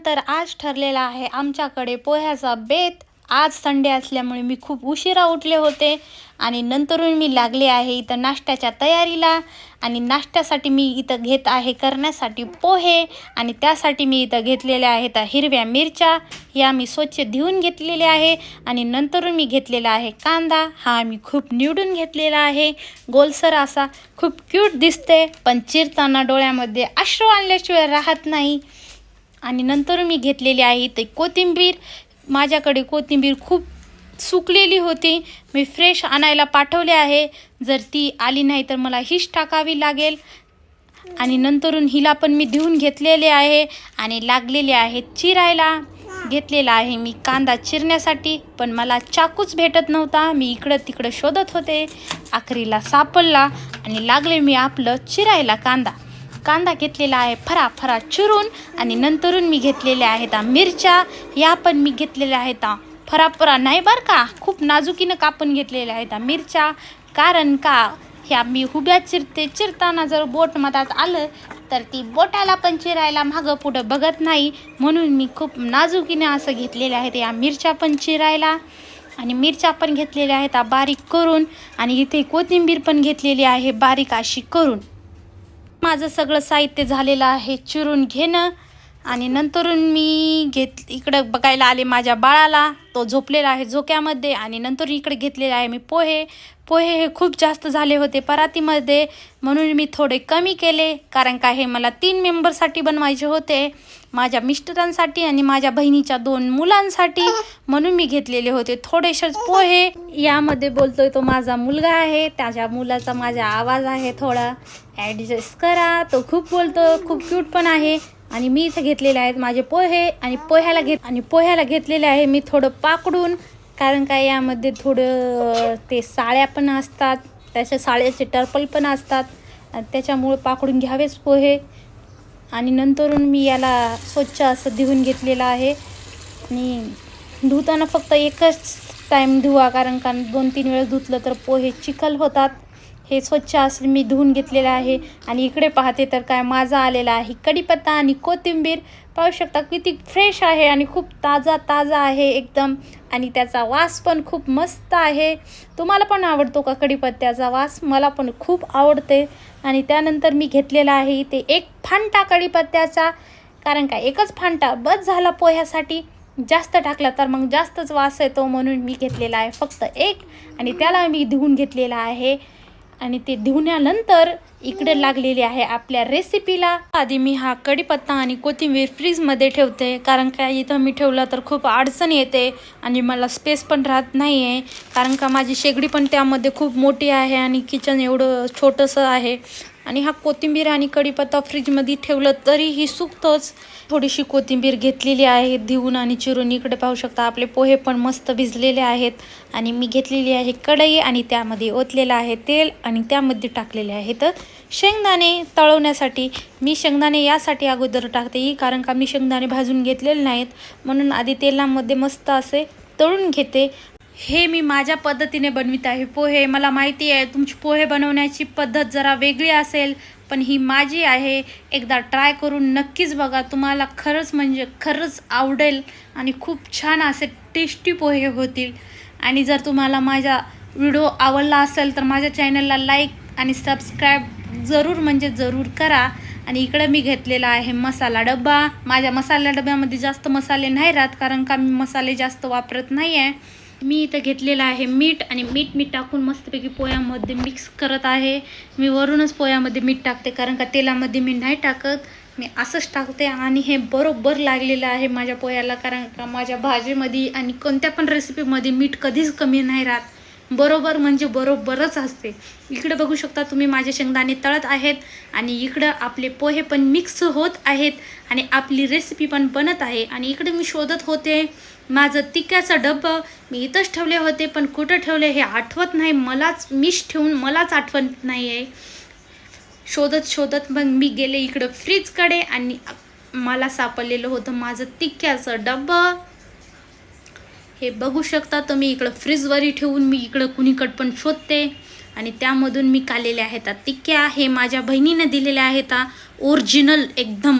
त्यानंतर आज ठरलेला आहे आमच्याकडे पोह्याचा बेत. आज संडे असल्यामुळे मी खूप उशिरा उठले होते आणि नंतरून मी लागले आहे इथं नाश्त्याच्या तयारीला. आणि नाश्त्यासाठी मी इथं घेत आहे करण्यासाठी पोहे आणि त्यासाठी मी इथं घेतलेल्या आहेत हिरव्या मिरच्या. या मी स्वच्छ धुवून घेतलेल्या आहे आणि नंतरून मी घेतलेला आहे कांदा. हा मी खूप निवडून घेतलेला आहे. गोलसर असा खूप क्यूट दिसते पण चिरताना डोळ्यामध्ये अश्रू आणल्याशिवाय राहत नाही. आणि नंतर मी घेतलेली आहे ते कोथिंबीर. माझ्याकडे कोथिंबीर खूप सुकलेली होती. मी फ्रेश आणायला पाठवले आहे. जर ती आली नाही तर मला हीच टाकावी लागेल. आणि नंतरून हिला पण मी धुवून घेतलेले आहे. आणि लागलेले आहेत चिरायला. घेतलेला आहे मी कांदा चिरण्यासाठी. पण मला चाकूच भेटत नव्हता. मी इकडं तिकडं शोधत होते. आखरीला सापडला. आणि लागले मी आपलं चिरायला कांदा. कांदा घेतलेला आहे फरा फरा चिरून आणि नंतरून मी घेतलेल्या आहेत मिरच्या. या पण मी घेतलेल्या आहेत फराफरा. नाही बरं का? खूप नाजुकीनं कापून घेतलेल्या आहेत मिरच्या. कारण का? ह्या मी हुब्या चिरते चिरताना जर बोट मधात आलं तर ती बोटाला पण चिरायला मागं पुढं बघत नाही. म्हणून मी खूप नाजुकीने असं घेतलेल्या आहेत या मिरच्या पण चिरायला. आणि मिरच्या पण घेतलेल्या आहेत बारीक करून. आणि इथे कोथिंबीर पण घेतलेली आहे बारीक अशी करून. माझं सगळं साहित्य झालेलं आहे. चिरून घेणं आणि नंतरून मी घेत इकडं बघायला आले माझ्या बाळाला. तो झोपलेला आहे झोक्यामध्ये आणि नंतर इकडे घेतलेले आहे मी पोहे. पोहे हे खूप जास्त झाले होते परातीमध्ये म्हणून मी थोडे कमी केले कारण का हे मला तीन मेंबरसाठी बनवायचे होते माझ्या मिस्टरांसाठी आणि माझ्या बहिणीच्या दोन मुलांसाठी म्हणून मी घेतलेले होते थोडेसेच पोहे. यामध्ये बोलतोय तो माझा मुलगा आहे त्याच्या मुलाचा माझा आवाज आहे थोडा. ॲडजस्ट करा. तो खूप बोलतो खूप क्यूट पण आहे. आणि मी इथे घेतलेले आहेत माझे पोहे आणि पोह्याला घेत आणि पोह्याला घेतलेले आहे मी थोडं पाकडून कारण काय यामध्ये थोडं ते साळ्या पण असतात त्याच्या साळ्याचे टर्पल पण असतात आणि पाकडून घ्यावेच पोहे. आणि नंतरून मी याला स्वच्छ असं धुवून घेतलेलं आहे. आणि धुताना फक्त एकच टाईम धुवा कारण का दोन तीन वेळेस धुतलं तर पोहे चिखल होतात. हे स्वच्छ असं मी धुवून घेतलेलं आहे. आणि इकडे पाहते तर काय माझा आलेला आहे. कढीपत्ता आणि कोथिंबीर. पाहू शकता किती फ्रेश आहे आणि खूप ताजा ताजा आहे एकदम. आणि त्याचा वास पण खूप मस्त आहे. तुम्हाला पण आवडतो का कढीपत्त्याचा वास? मला पण खूप आवडते. आणि त्यानंतर मी घेतलेला आहे इथे एक फांटा कढीपत्त्याचा. कारण का एकच फांटा बस झाला पोह्यासाठी. जास्त टाकला तर मग जास्तच वास येतो म्हणून मी घेतलेला आहे फक्त एक. आणि त्याला मी धुवून घेतलेला आहे. आणि ते धुण्यानंतर इकडे लागलेली आहे आपल्या रेसिपीला आधी मी हा कढीपत्ता आणि कोथिंबीर फ्रीजमध्ये ठेवते कारण का इथं मी ठेवलं तर खूप अडचण येते आणि मला स्पेस पण राहत नाही आहे कारण का माझी शेगडी पण त्यामध्ये खूप मोठी आहे आणि किचन एवढं छोटंसं आहे. आणि हा कोथिंबीर आणि कढीपत्ता फ्रीजमध्ये ठेवलं तरीही सुकतोच. थोडीशी कोथिंबीर घेतलेली आहे धुवून आणि चिरून. इकडे पाहू शकता आपले पोहे पण मस्त भिजलेले आहेत. आणि मी घेतलेली आहे कढई आणि त्यामध्ये ओतलेलं आहे तेल आणि त्यामध्ये टाकलेले आहेत शेंगदाणे तळवण्यासाठी. मी शेंगदाणे यासाठी अगोदर टाकते कारण का मी शेंगदाणे भाजून घेतलेले नाहीत. म्हणून आधी तेलामध्ये मस्त असे तळून घेते. हे मी माझ्या पद्धतीने बनवित आहे. पोहे मला माहिती आहे तुमची पोहे बनवण्याची पद्धत जरा वेगळी असेल पण ही माझी आहे. एकदा ट्राय करून नक्कीच बघा तुम्हाला खरंच म्हणजे खरंच आवडेल आणि खूप छान असे टेस्टी पोहे होतील. आणि जर तुम्हाला माझा व्हिडिओ आवडला असेल तर माझ्या चॅनलला लाईक आणि सबस्क्राईब जरूर म्हणजे जरूर करा. आणि इकडं मी घेतलेला आहे मसाला डब्बा. माझ्या मसाला डब्यामध्ये जास्त मसाले नाही राहत कारण का मी मसाले जास्त वापरत नाही आहे मी इथं घेतलेलं आहे मीठ आणि मीठ मी टाकून मस्तपैकी पोह्यामध्ये मिक्स करत आहे. मी वरूनच पोह्यामध्ये मीठ टाकते कारण का तेलामध्ये मी नाही टाकत. मी असंच टाकते आणि हे बरोबर लागलेलं आहे माझ्या पोह्याला कारण का माझ्या भाजीमध्ये आणि कोणत्या पण रेसिपीमध्ये मीठ कधीच कमी नाही राहत. बरोबर म्हणजे बरोबरच असते. इकडे बघू शकता तुम्ही माझे शेंगदाणे तळत आहेत आणि इकडं आपले पोहे पण मिक्स होत आहेत आणि आपली रेसिपी पण बनत आहे. आणि इकडे मी शोधत होते माझं तिक्याचं डब्बं मी इथंच ठेवले होते पण कुठं ठेवले हे आठवत नाही. मलाच मीच ठेवून मलाच आठवत नाही आहे शोधत शोधत मग मी गेले इकडं फ्रीजकडे आणि मला सापडलेलं होतं माझं तिक्याचं डब्बं. हे बघू शकता तुम्ही इकडं फ्रीजवरही ठेवून मी इकडं कुणीकडं पण शोधते. आणि त्यामधून मी काढलेल्या आहेत. तिक्या हे माझ्या बहिणीने दिलेल्या आहेत ओरिजिनल एकदम.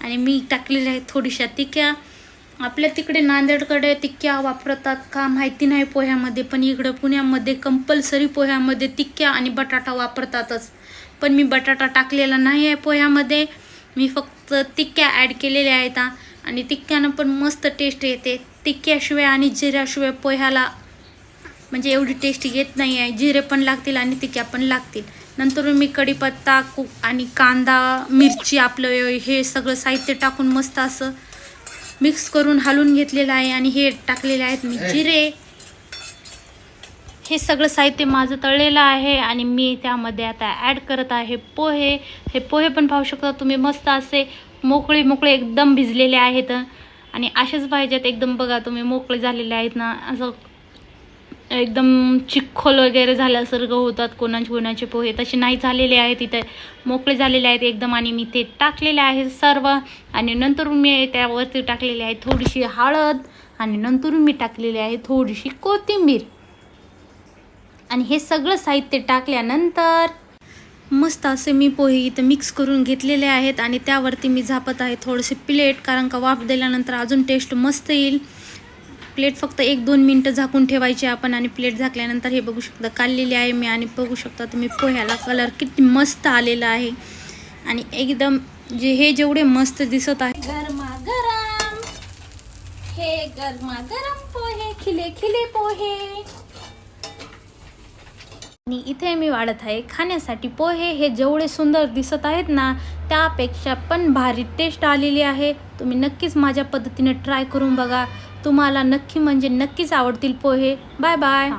आणि मी टाकलेल्या आहेत थोडीशा तिक्या आपल्या तिकडे नांदेडकडे तिक्या वापरतात का माहिती नाही पोह्यामध्ये पण इकडं पुण्यामध्ये कंपल्सरी पोह्यामध्ये तिक्या आणि बटाटा वापरतातच. पण मी बटाटा टाकलेला नाही आहे पोह्यामध्ये. मी फक्त तिक्या ॲड केलेल्या आहेत आणि तिक्क्यानं पण मस्त टेस्ट येते. तिक्याशिवाय आणि जिऱ्याशिवाय पोह्याला म्हणजे एवढी टेस्ट येत नाही आहे जिरे पण लागतील आणि तिक्या पण लागतील. नंतर मी कढीपत्ता कु आणि कांदा मिरची आपलं हे सगळं साहित्य टाकून मस्त असं मिक्स करून हलवून घेतलेलं आहे आणि हे टाकलेले आहेत मी. जिरे. हे सगळं साहित्य माझं तळलेलं आहे आणि मी त्यामध्ये आता ॲड करत आहे पोहे. हे पोहे पण पाहू शकता तुम्ही मस्त असे मोकळे मोकळे एकदम भिजलेले आहेत. आणि असेच पाहिजेत एकदम बघा तुम्ही मोकळे झालेले आहेत ना असं एकदम चिखल वगैरे झाल्यासारखं होतात कोणाचे कोणाचे पोहे. तसे नाही झालेले आहेत इथे. मोकळे झालेले आहेत एकदम आणि मी ते टाकलेले आहे सर्व. आणि नंतर मी त्यावरती टाकलेले आहे थोडीशी हळद आणि नंतर मी टाकलेली आहे थोडीशी कोथिंबीर. आणि हे सगळं साहित्य टाकल्यानंतर मस्त असे मी पोहे इथं मिक्स करून घेतलेले आहेत आणि त्यावरती मी झापत आहे थोडेसे प्लेट कारण का वाफ दिल्यानंतर अजून टेस्ट मस्त येईल. प्लेट फक्त एक दोन मिनटं झाकून ठेवायची आपण आणि प्लेट झाकल्यानंतर हे बघू शकता काढलेली आहे मी आणि बघू शकता तुम्ही पोह्याला कलर किती मस्त आलेला आहे. आणि एकदम जे हे जेवढे मस्त दिसत आहे. गरमागरम हे गरमागरम पोहे खिले खिले पोहे. आणि इथे मी वाढत आहे. खाण्यासाठी पोहे हे जेवढे सुंदर दिसत आहेत ना त्यापेक्षा पण भारी टेस्ट आलेली आहे. तुम्ही नक्कीच माझ्या पद्धतीने ट्राय करून बघा. तुम्हाला नक्की म्हणजे नक्कीच आवडतील पोहे. Bye bye